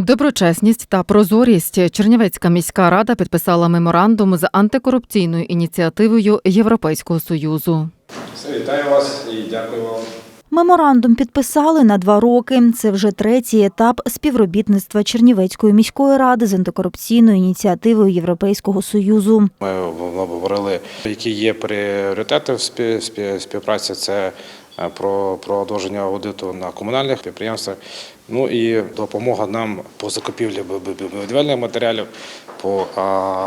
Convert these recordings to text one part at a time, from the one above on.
Доброчесність та прозорість Чернівецька міська рада підписала меморандум з антикорупційною ініціативою Європейського союзу. Все, вітаю вас і дякую вам. Меморандум підписали на два роки. Це вже третій етап співробітництва Чернівецької міської ради з антикорупційною ініціативою Європейського союзу. Ми обговорили, які є пріоритети в спі- спі- співпраці. Це про продовження аудиту на комунальних підприємствах. Ну і допомога нам по закупівлі бу- бу- бу- будівельних матеріалів, по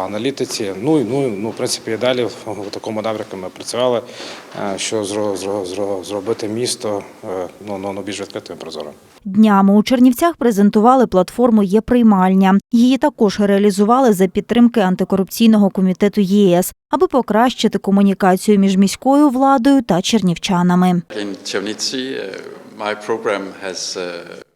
аналітиці. Ну і ну, ну, в принципі, і далі в такому напрямку ми працювали, е, що зро- зро- зро- зробити місто е, ну, ну, ну, більш відкритим прозорим. Днями у Чернівцях презентували платформу Є приймальня. Її також реалізували за підтримки антикорупційного комітету ЄС, аби покращити комунікацію між міською владою та чернівчанами.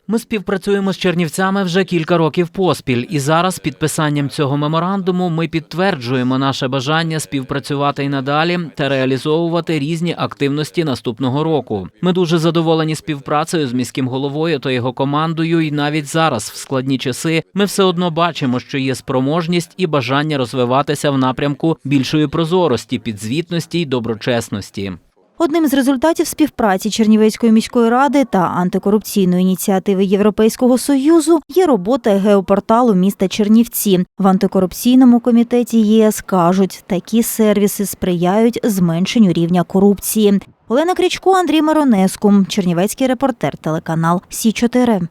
Ми співпрацюємо з Чернівцями вже кілька років поспіль, і зараз підписанням цього меморандуму ми підтверджуємо наше бажання співпрацювати і надалі та реалізовувати різні активності наступного року. Ми дуже задоволені співпрацею з міським головою та його командою. І навіть зараз, в складні часи, ми все одно бачимо, що є спроможність і бажання розвиватися в напрямку більшої прозорості, підзвітності й доброчесності. Одним з результатів співпраці Чернівецької міської ради та антикорупційної ініціативи Європейського союзу є робота геопорталу міста Чернівці. В антикорупційному комітеті ЄС кажуть, такі сервіси сприяють зменшенню рівня корупції. Олена Крічко, Андрій Маронеску, Чернівецький репортер, телеканал Сі 4